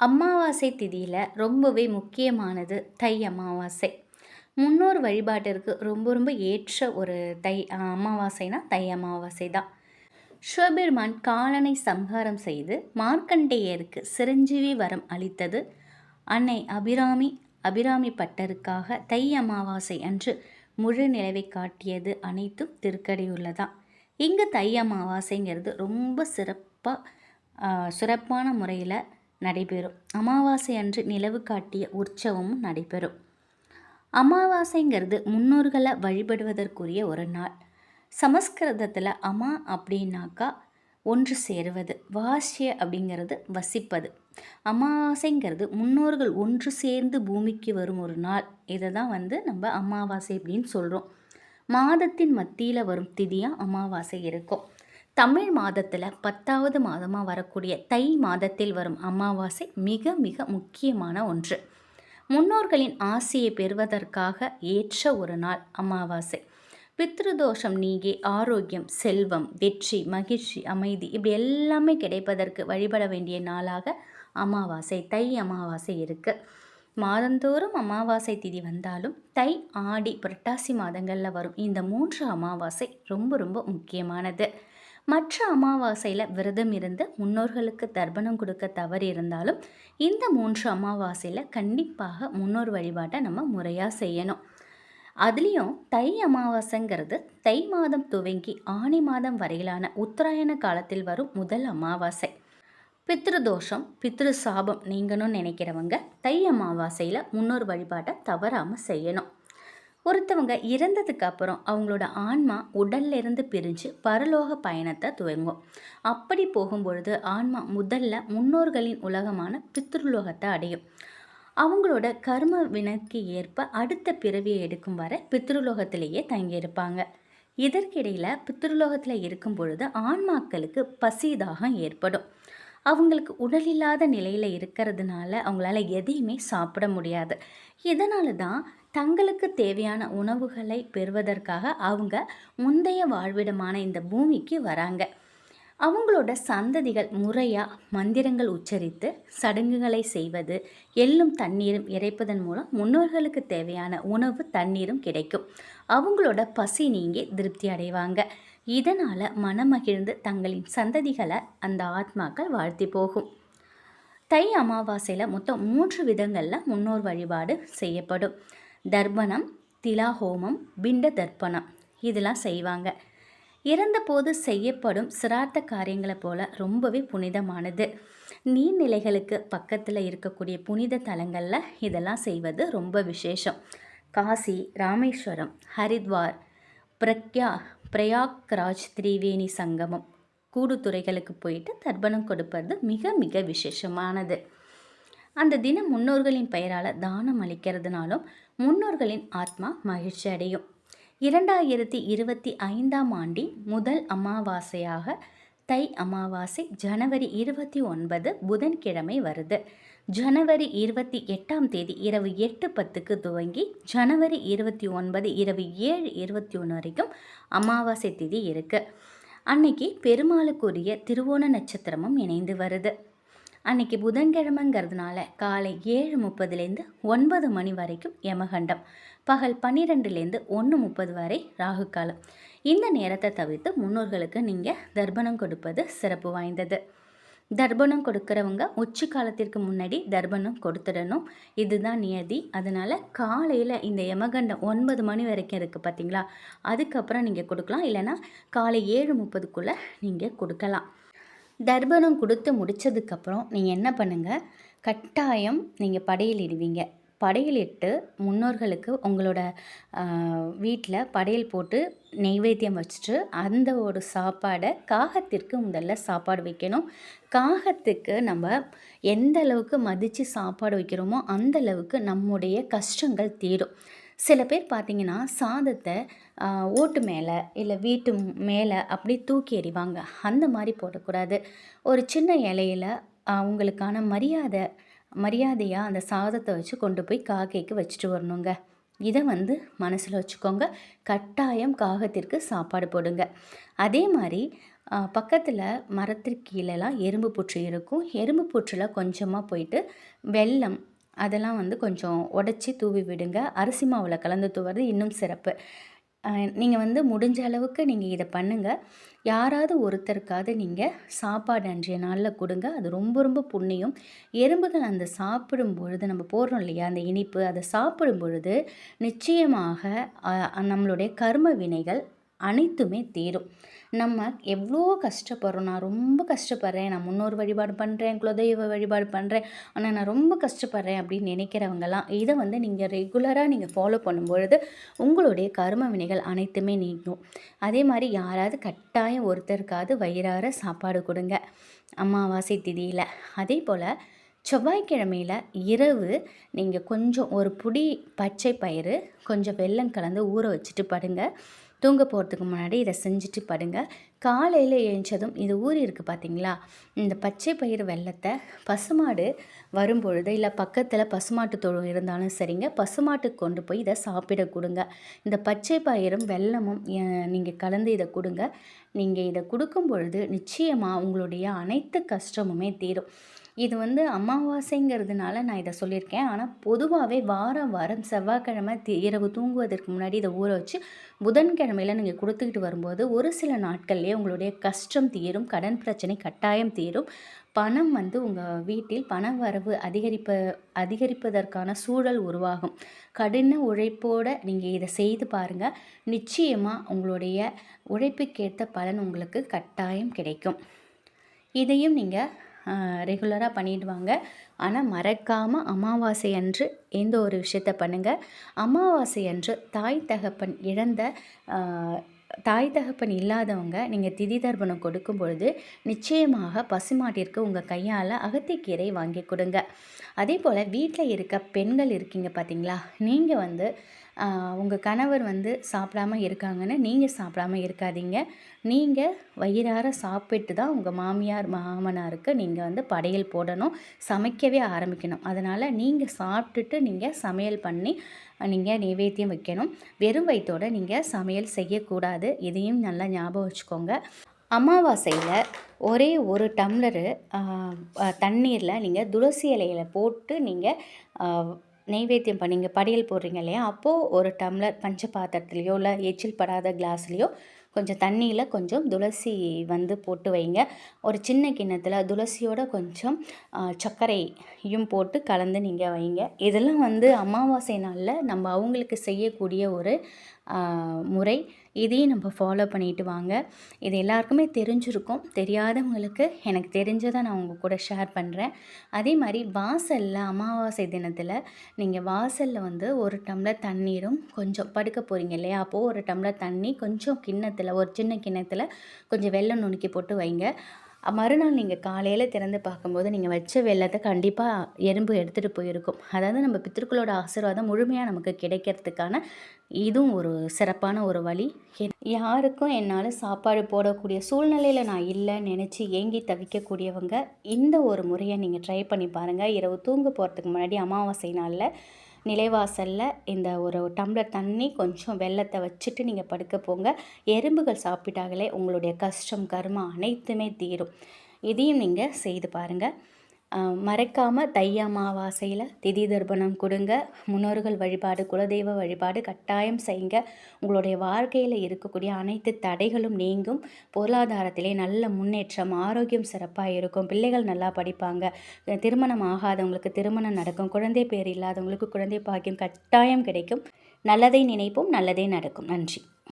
அமாவாசை திதியில் ரொம்பவே முக்கியமானது தை அமாவாசை. முன்னோர் வழிபாட்டிற்கு ரொம்ப ரொம்ப ஏற்ற ஒரு தை அமாவாசைனா தை அமாவாசை தான். சிவபெருமான் காலனை சம்ஹாரம் செய்து மார்க்கண்டேயருக்கு சிரஞ்சீவி வரம் அளித்தது. அன்னை அபிராமி அபிராமி பட்டருக்காக தை அமாவாசை அன்று முழு நிலவை காட்டியது அனைத்தும் திருக்கடியுள்ளதான் இங்கு தை அமாவாசைங்கிறது ரொம்ப சிறப்பாக சிறப்பான முறையில் நடைபெறும். அமாவாசை அன்று நிலவு காட்டிய உற்சவமும் நடைபெறும். அமாவாசைங்கிறது முன்னோர்களை வழிபடுவதற்குரிய ஒரு நாள். சமஸ்கிருதத்தில் அமா அப்படின்னாக்கா ஒன்று சேருவது வாசிய அப்படிங்கிறது வசிப்பது. அமாவாசைங்கிறது முன்னோர்கள் ஒன்று சேர்ந்து பூமிக்கு வரும் ஒரு நாள். இதை தான் வந்து நம்ம அமாவாசை அப்படின்னு சொல்கிறோம் மாதத்தின் மத்தியில் வரும் திதியாக அமாவாசை இருக்கும். தமிழ் மாதத்தில் பத்தாவது மாதமாக வரக்கூடிய தை மாதத்தில் வரும் அமாவாசை மிக மிக முக்கியமான ஒன்று. முன்னோர்களின் ஆசையை பெறுவதற்காக ஏற்ற ஒரு நாள் அமாவாசை. பித்ருதோஷம் நீங்கி ஆரோக்கியம் செல்வம் வெற்றி மகிழ்ச்சி அமைதி இப்படி எல்லாமே கிடைப்பதற்கு வழிபட வேண்டிய நாளாக அமாவாசை தை அமாவாசை இருக்குது மாதந்தோறும் அமாவாசை திதி வந்தாலும் தை ஆடி புரட்டாசி மாதங்களில் வரும் இந்த மூன்று அமாவாசை ரொம்ப ரொம்ப முக்கியமானது. மற்ற அமாவாசையில் விரதம் இருந்து முன்னோர்களுக்கு தர்ப்பணம் கொடுக்க தவறு இருந்தாலும் இந்த மூன்று அமாவாசையில் கண்டிப்பாக முன்னோர் வழிபாட்டை நம்ம முறையாக செய்யணும். அதுலேயும் தை அமாவாசைங்கிறது தை மாதம் துவங்கி ஆணி மாதம் வரையிலான உத்தராயண காலத்தில் வரும் முதல் அமாவாசை. பித்ருதோஷம் பித்ரு சாபம் நீங்கணும்னு நினைக்கிறவங்க தை அமாவாசையில் முன்னோர் வழிபாட்டை தவறாமல் செய்யணும். ஒருத்தவங்க இறந்ததுக்கு அப்புறம் அவங்களோட ஆன்மா உடல்ல இருந்து பிரிஞ்சு பரலோக பயணத்தை துவங்கும். அப்படி போகும்பொழுது ஆன்மா முதல்ல முன்னோர்களின் உலகமான பித்ருலோகத்தை அடையும். அவங்களோட கர்ம வினைக்கு ஏற்ப அடுத்த பிறவியை எடுக்கும் வரை பித்ருலோகத்திலேயே தங்கியிருப்பாங்க. இதற்கிடையில் பித்ருலோகத்தில் இருக்கும் பொழுது ஆன்மாக்களுக்கு பசிதாகம் ஏற்படும். அவங்களுக்கு உடல் இல்லாத நிலையில் இருக்கிறதுனால அவங்களால எதையுமே சாப்பிட முடியாது. இதனால தான் தங்களுக்கு தேவையான உணவுகளை பெறுவதற்காக அவங்க முந்தைய வாழ்விடமான இந்த பூமிக்கு வராங்க. அவங்களோட சந்ததிகள் முறையாக மந்திரங்கள் உச்சரித்து சடங்குகளை செய்வது எள்ளும் தண்ணீரும் இறைப்பதன் மூலம் முன்னோர்களுக்கு தேவையான உணவு தண்ணீரும் கிடைக்கும். அவங்களோட பசி நீங்கி திருப்தி அடைவாங்க. இதனால் மனமகிழ்ந்து தங்களின் சந்ததிகளை அந்த ஆத்மாக்கள் வாழ்த்தி போகும். தை அமாவாசையில் மொத்தம் மூன்று விதங்களில் முன்னோர் வழிபாடு செய்யப்படும். தர்ப்பணம் திலாஹோமம் பிண்ட தர்ப்பணம் இதெல்லாம் செய்வாங்க. இறந்தபோது செய்யப்படும் சிரார்த்த காரியங்களை போல ரொம்பவே புனிதமானது. நீர்நிலைகளுக்கு பக்கத்தில் இருக்கக்கூடிய புனித தலங்களில் இதெல்லாம் செய்வது ரொம்ப விசேஷம். காசி ராமேஸ்வரம் ஹரித்வார் பிரக்யா பிரயாக்ராஜ் திரிவேணி சங்கமம் கூடுதுறைகளுக்கு போயிட்டு தர்ப்பணம் கொடுப்பது மிக மிக விசேஷமானது. அந்த தினம் முன்னோர்களின் பெயரால் தானம் அளிக்கிறதுனாலும் முன்னோர்களின் ஆத்மா மகிழ்ச்சி அடையும். இரண்டாயிரத்தி இருபத்தி ஐந்தாம் ஆண்டின் முதல் அமாவாசையாக தை அமாவாசை ஜனவரி இருபத்தி ஒன்பது புதன்கிழமை வருது. ஜனவரி இருபத்தி எட்டாம் தேதி இரவு எட்டு பத்துக்கு துவங்கி ஜனவரி இருபத்தி ஒன்பது இரவு ஏழு இருபத்தி ஒன்று வரைக்கும் அமாவாசை தேதி இருக்குது அன்னைக்கு பெருமாளுக்குரிய திருவோண நட்சத்திரமும் இணைந்து வருது. அன்னைக்கு புதன்கிழமைங்கிறதுனால காலை ஏழு முப்பதுலேருந்து ஒன்பது மணி வரைக்கும் யமகண்டம் பகல் பன்னிரெண்டுலேருந்து ஒன்று முப்பது வரை ராகு காலம். இந்த நேரத்தை தவிர்த்து முன்னோர்களுக்கு நீங்கள் தர்ப்பணம் கொடுப்பது சிறப்பு வாய்ந்தது. தர்ப்பணம் கொடுக்குறவங்க உச்சி காலத்திற்கு முன்னாடி தர்ப்பணம் கொடுத்துடணும். இதுதான் நியதி. அதனால் காலையில் இந்த யமகண்டம் ஒன்பது மணி வரைக்கும் இருக்குது பார்த்தீங்களா அதுக்கப்புறம் நீங்கள் கொடுக்கலாம். இல்லைன்னா காலை ஏழு முப்பதுக்குள்ளே நீங்கள் கொடுக்கலாம். தர்ப்பணம் கொடுத்து முடித்ததுக்கப்புறம் நீங்கள் என்ன பண்ணுங்கள் கட்டாயம் நீங்கள் படையலிடுவீங்க படையலிட்டு முன்னோர்களுக்கு உங்களோட வீட்டில் படையல் போட்டு நெய்வேத்தியம் வச்சுட்டு அந்த ஒரு சாப்பாடை காகத்திற்கு முதல்ல சாப்பாடு வைக்கணும். காகத்துக்கு நம்ம எந்த அளவுக்கு மதித்து சாப்பாடு வைக்கிறோமோ அந்த அளவுக்கு நம்முடைய கஷ்டங்கள் தீரும். சில பேர் பார்த்திங்கன்னா சாதத்தை ஓட்டு மேலே இல்லை வீட்டு மேலே அப்படி தூக்கி எறிவாங்க. அந்த மாதிரி போடக்கூடாது. ஒரு சின்ன இலையில அவங்களுக்கான மரியாதை மரியாதையாக அந்த சாதத்தை வச்சு கொண்டு போய் காக்கைக்கு வச்சுட்டு வரணுங்க. இதை வந்து மனசில் வச்சுக்கோங்க. கட்டாயம் காகத்திற்கு சாப்பாடு போடுங்க. அதே மாதிரி பக்கத்தில் மரத்திற்கு கீழேலாம் எறும்பு புற்று இருக்கும். எறும்பு புற்றில் கொஞ்சமாக போயிட்டு வெல்லம் அதெல்லாம் வந்து கொஞ்சம் உடச்சி தூவி விடுங்க. அரிசி மாவில் கலந்து தூவுறது இன்னும் சிறப்பு. நீங்கள் வந்து முடிஞ்ச அளவுக்கு நீங்கள் இதை பண்ணுங்கள் யாராவது ஒருத்தருக்காவது நீங்கள் சாப்பாடு அன்றைய நாளில் கொடுங்க. அது ரொம்ப ரொம்ப புண்ணியம். எறும்புகள் அந்த சாப்பிடும் பொழுது நம்ம போடுறோம் இல்லையா? அந்த இனிப்பு அதை சாப்பிடும் பொழுது நிச்சயமாக நம்மளுடைய கர்ம வினைகள் அனைத்துமே தீரும். நம்ம எவ்வளோ கஷ்டப்படுறோம். நான் ரொம்ப கஷ்டப்படுறேன். நான் முன்னோர் வழிபாடு பண்ணுறேன் குலதெய்வ வழிபாடு பண்ணுறேன் ஆனால் நான் ரொம்ப கஷ்டப்படுறேன் அப்படின்னு நினைக்கிறவங்கலாம் இதை வந்து நீங்கள் ரெகுலராக நீங்கள் ஃபாலோ பண்ணும்பொழுது உங்களுடைய கரும வினைகள் அனைத்துமே நீங்கும். அதே மாதிரி யாராவது கட்டாயம் ஒருத்தருக்காவது வயிறார சாப்பாடு கொடுங்க. அமாவாசை திதியில். அதே போல் செவ்வாய்க்கிழமையில் இரவு நீங்கள் கொஞ்சம் ஒரு புடி பச்சை பயிறு கொஞ்சம் வெல்லம் கலந்து ஊற வச்சுட்டு படுங்க. தூங்க போகிறதுக்கு முன்னாடி இதை செஞ்சுட்டு படுங்க. காலையில் எழுந்ததும் இது ஊறி இருக்குது பார்த்தீங்களா இந்த பச்சை பயிறு வெள்ளத்தை பசுமாடு வரும்பொழுது இல்லை பக்கத்தில் பசுமாட்டு தொழு இருந்தாலும் சரிங்க. பசுமாட்டுக்கு கொண்டு போய் இதை சாப்பிட கொடுங்க. இந்த பச்சை பயிரும் வெள்ளமும் நீங்கள் கலந்து இதை கொடுங்க. நீங்கள் இதை கொடுக்கும் பொழுது நிச்சயமாக உங்களுடைய அனைத்து கஷ்டமுமே தீரும். இது வந்து அமாவாசைங்கிறதுனால நான் இதை சொல்லியிருக்கேன். ஆனால் பொதுவாகவே வாரம் வாரம் செவ்வாய்க்கிழமை இரவு தூங்குவதற்கு முன்னாடி இதை ஊற வச்சு புதன்கிழமையில் நீங்கள் கொடுத்துக்கிட்டு வரும்போது ஒரு சில நாட்கள்லேயே உங்களுடைய கஷ்டம் தீரும் கடன் பிரச்சனை கட்டாயம் தீரும். பணம் வந்து உங்கள் வீட்டில் பண வரவு அதிகரிப்ப அதிகரிப்பதற்கான சூழல் உருவாகும். கடின உழைப்போடு நீங்கள் இதை செய்து பாருங்கள் நிச்சயமாக உங்களுடைய உழைப்புக்கேற்ற பலன் உங்களுக்கு கட்டாயம் கிடைக்கும். இதையும் நீங்கள் ரெகுலராக பண்ணிடுவாங்க. ஆனால் மறக்காமல் அமாவாசை அன்று எந்த ஒரு விஷயத்த பண்ணுங்கள் அமாவாசை அன்று தாய் தகப்பன் இழந்த தாய் தகப்பன் இல்லாதவங்க நீங்கள் திதி தர்ப்பணம் கொடுக்கும் பொழுது நிச்சயமாக பசுமாட்டிற்கு உங்கள் கையால் அகத்திக்கீரை வாங்கி கொடுங்க. அதே போல் வீட்டில் இருக்க பெண்கள் இருக்கீங்க பார்த்தீங்களா நீங்கள் வந்து உங்கள் கணவர் வந்து சாப்பிடாம இருக்காங்கன்னு நீங்கள் சாப்பிடாம இருக்காதீங்க. நீங்கள் வயிறார சாப்பிட்டு தான் உங்கள் மாமியார் மாமனாருக்கு நீங்கள் வந்து படையல் போடணும் சமைக்கவே ஆரம்பிக்கணும். அதனால் நீங்கள் சாப்பிட்டுட்டு நீங்கள் சமையல் பண்ணி நீங்கள் நைவேத்தியம் வைக்கணும். வெறும் வயிற்றோடு நீங்கள் சமையல் செய்யக்கூடாது. இதையும் நல்லா ஞாபகம் வச்சுக்கோங்க. அமாவாசையில் ஒரே ஒரு டம்ளரு தண்ணீரில் நீங்கள் துளசி இலையில் போட்டு நீங்கள் நெய்வேத்தியம் பண்ணிங்க படியல் போடுறீங்க இல்லையா? அப்போது ஒரு டம்ளர் பஞ்ச பாத்திரத்துலேயோ இல்லை எச்சில் படாத கிளாஸ்லேயோ கொஞ்சம் தண்ணியில் கொஞ்சம் துளசி வந்து போட்டு வைங்க. ஒரு சின்ன கிண்ணத்தில் துளசியோட கொஞ்சம் சர்க்கரையும் போட்டு கலந்து நீங்கள் வைங்க. இதெல்லாம் வந்து அமாவாசை நாளில் நம்ம அவங்களுக்கு செய்யக்கூடிய ஒரு முறை. இதையும் நம்ம ஃபாலோ பண்ணிட்டு வாங்க. இது எல்லாருக்குமே தெரிஞ்சிருக்கும். தெரியாதவங்களுக்கு எனக்கு தெரிஞ்சதை நான் உங்கள் கூட ஷேர் பண்ணுறேன் அதே மாதிரி வாசலில் அமாவாசை தினத்தில் நீங்கள் வாசலில் வந்து ஒரு டம்ளர் தண்ணீரும் கொஞ்சம் படுக்க போகிறீங்க இல்லையா? அப்போது ஒரு டம்ளர் தண்ணி கொஞ்சம் கிண்ணத்தில் ஒரு சின்ன கிண்ணத்தில் கொஞ்சம் வெள்ளம் நுணுக்கி போட்டு வைங்க. மறுநாள் நீங்கள் காலையில் திறந்து பார்க்கும்போது நீங்கள் வச்ச வெள்ளத்தை கண்டிப்பாக எறும்பு எடுத்துகிட்டு போயிருக்கும். அதாவது நம்ம பித்திருக்களோட ஆசீர்வாதம் முழுமையாக நமக்கு கிடைக்கிறதுக்கான இதுவும் ஒரு சிறப்பான ஒரு வழி. யாருக்கும் என்னால் சாப்பாடு போடக்கூடிய சூழ்நிலையில் நான் இல்லை நினச்சி ஏங்கி தவிக்கக்கூடியவங்க இந்த ஒரு முறையை நீங்கள் ட்ரை பண்ணி பாருங்கள் இரவு தூங்க போகிறதுக்கு முன்னாடி அமாவாசை நாளில் நிலைவாசலில் இந்த ஒரு டம்ளர் தண்ணி கொஞ்சம் வெள்ளத்தை வச்சுட்டு நீங்கள் படுக்க போங்க. எறும்புகள் சாப்பிட்டாங்களே உங்களுடைய கஷ்டம் கர்மா அனைத்துமே தீரும். இதையும் நீங்கள் செய்து பாருங்கள் மறக்காமல் தை அமாவாசையில் திதி தர்ப்பணம் கொடுங்க. முன்னோர்கள் வழிபாடு குலதெய்வ வழிபாடு கட்டாயம் செய்யுங்க. உங்களுடைய வாழ்க்கையில் இருக்கக்கூடிய அனைத்து தடைகளும் நீங்கும். பொருளாதாரத்திலே நல்ல முன்னேற்றம் ஆரோக்கியம் சிறப்பாக இருக்கும். பிள்ளைகள் நல்லா படிப்பாங்க. திருமணம் ஆகாதவங்களுக்கு திருமணம் நடக்கும். குழந்தை பேர் இல்லாதவங்களுக்கு குழந்தை பாக்கியம் கட்டாயம் கிடைக்கும். நல்லதை நினைப்போம் நல்லதே நடக்கும். நன்றி.